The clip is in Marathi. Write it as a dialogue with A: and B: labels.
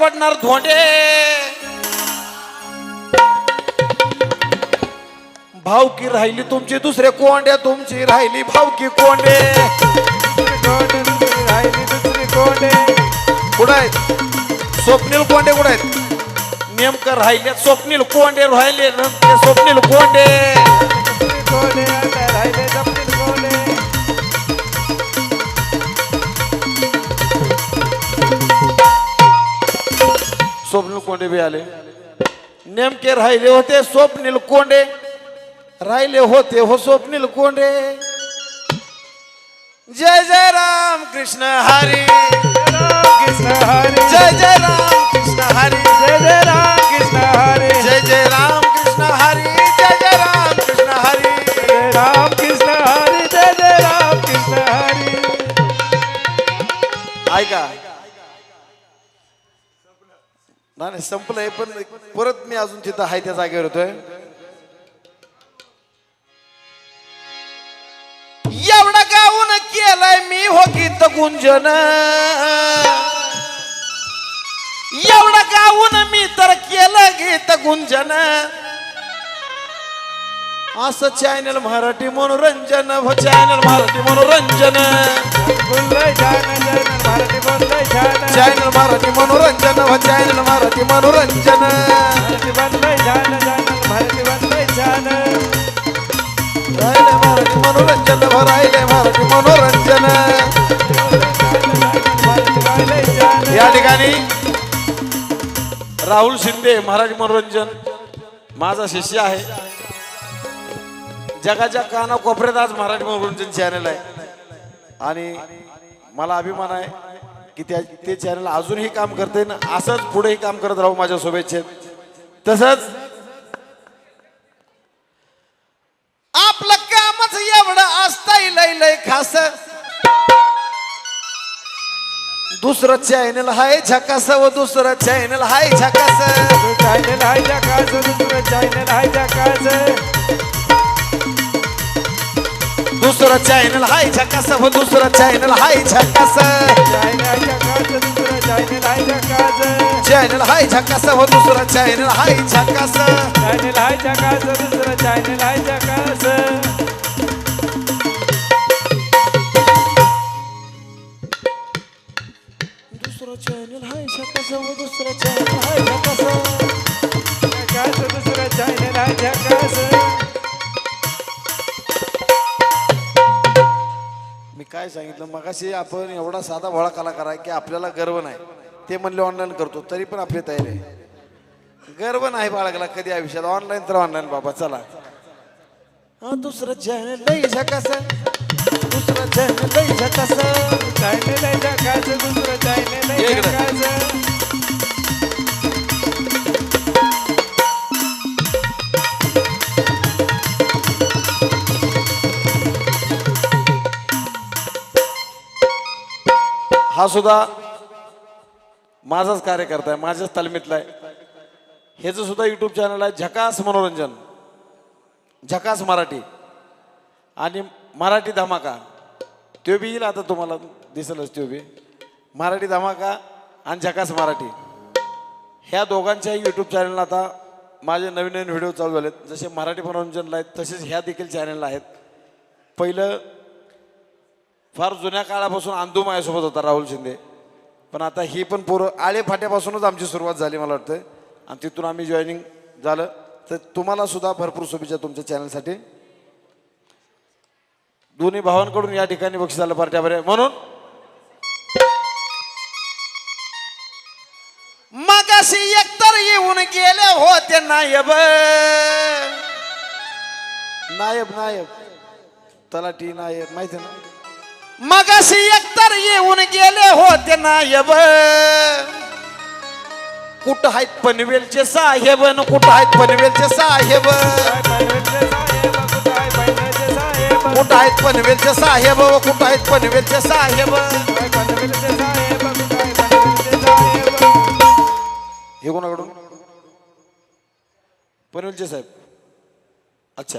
A: पडणार धोंडे. भावकी राहिली तुमची दुसरे कोंडे तुमची राहिली भावकी कोंडे.
B: कोंडे दुसरी राहिली दुसरी कोंडे
A: कुठं आहेत? स्वप्नील कोंडे कुठं आहेत? नेमकं राहिले स्वप्नील कोंडे राहिले न स्वप्नील कोंडे.
B: कोंडे
A: बी आले। नेमके राहिले होते स्वप्नील कोंडे। राहिले होते हो स्वप्नील कोंडे। जय जय राम कृष्ण हरी।
B: कृष्ण हरी
A: जय जय राम कृष्ण हरी।
B: जय जय राम कृष्ण हरी।
A: जय जय राम कृष्ण हरी। जय जय राम कृष्ण हरी
B: जय राम कृष्ण हरी जय जय राम कृष्ण हरी
A: ऐका नाही संपलंय पण परत मी अजून तिथं आहे त्या जागेवर होतोय. एवढं गाऊन केलाय मी हो गीत गुंजन. एवढा गाऊन मी तर केलं गीत गुंजन. असं चॅनल मराठी मनोरंजन हो चॅनल मराठी मनोरंजन. चॅनल मराठी मनोरंजन व चॅनल मराठी मनोरंजन. राहिले मराठी मनोरंजन व राहिले मराठी मनोरंजन. या ठिकाणी राहुल शिंदे मराठी मनोरंजन. माझा शिष्य आहे. जगाच्या काना कोपऱ्यात आज मराठी मनोरंजन चॅनल आहे. आणि मला अभिमान आहे की त्या ते चॅनल अजूनही काम करते ना असंच पुढेही काम करत राहू माझ्या शुभेच्छेत. तसंच आपलं कामच एवढं असता लय लय खास. दुसरं चॅनल हाय झकास व दुसरं चॅनल हाय झकास.
B: चॅनल हाय झकास दुसरं चॅनल
A: हाय झकास. दुसरं चॅनल हाय झकास
B: हो दुसरं चॅनल
A: हाय झकास. चॅनल हाय झकास
B: हो दुसरं चॅनल
A: हाय झकास. चॅनल हाय झकास
B: दुसरं चॅनल हाय
A: झकास. काय सांगितलं? मगाशी आपण एवढा साधा भोळा कलाकार आहे की आपल्याला गर्व नाही. ते म्हणले ऑनलाईन करतो. तरी पण आपली तयारी आहे. गर्व नाही बाळगला कधी आयुष्यात. ऑनलाईन तर ऑनलाईन बाबा चला. हा दुसरं चॅनल लई झकास दुसरं चॅनल लई झकास
B: दुसरं चॅनल आहे.
A: ये हा सुद्धा माझाच कार्यकर्ता आहे माझ्याच तालमीतला आहे. ह्याचं सुद्धा यूट्यूब चॅनल आहे झकास मनोरंजन. झकास मराठी. आणि मराठी धमाका. त्यो बी येईल आता तुम्हाला दिसेलच त्यो बी. मराठी धमाका आणि झकास मराठी. ह्या दोघांच्याही यूट्यूब चॅनलला आता माझे नवीन नवीन व्हिडिओ चालू झालेत. जसे मराठी मनोरंजनला आहेत तसेच ह्या देखील चॅनलला आहेत. पहिलं फार जुन्या काळापासून अंधू माझ्यासोबत होता राहुल शिंदे. पण आता ही पण पोरं आळे फाट्यापासूनच आमची सुरुवात झाली मला वाटतं आणि तिथून आम्ही जॉईनिंग झालं. तर तुम्हाला सुद्धा भरपूर शुभेच्छा तुमच्या चॅनलसाठी दोन्ही भावांकडून या ठिकाणी बक्षीस झालं पार्ट्यावर म्हणून मगाशी एकतर येऊन गेले होते नायब. नायब नायब. तलाठी नायब. माहिती ना? मगाशी एकतर येऊन गेले होते नायब. कुठं आहेत पनवेलचे साहेब न कुठं आहेत पनवेलचे साहेब?
B: साहेब कुठं
A: आहेत पनवेलचे साहेब व कुठं आहेत पनवेलचे साहेब
B: साहेब?
A: हे कोणाकडून? पनवेलचे साहेब. अच्छा.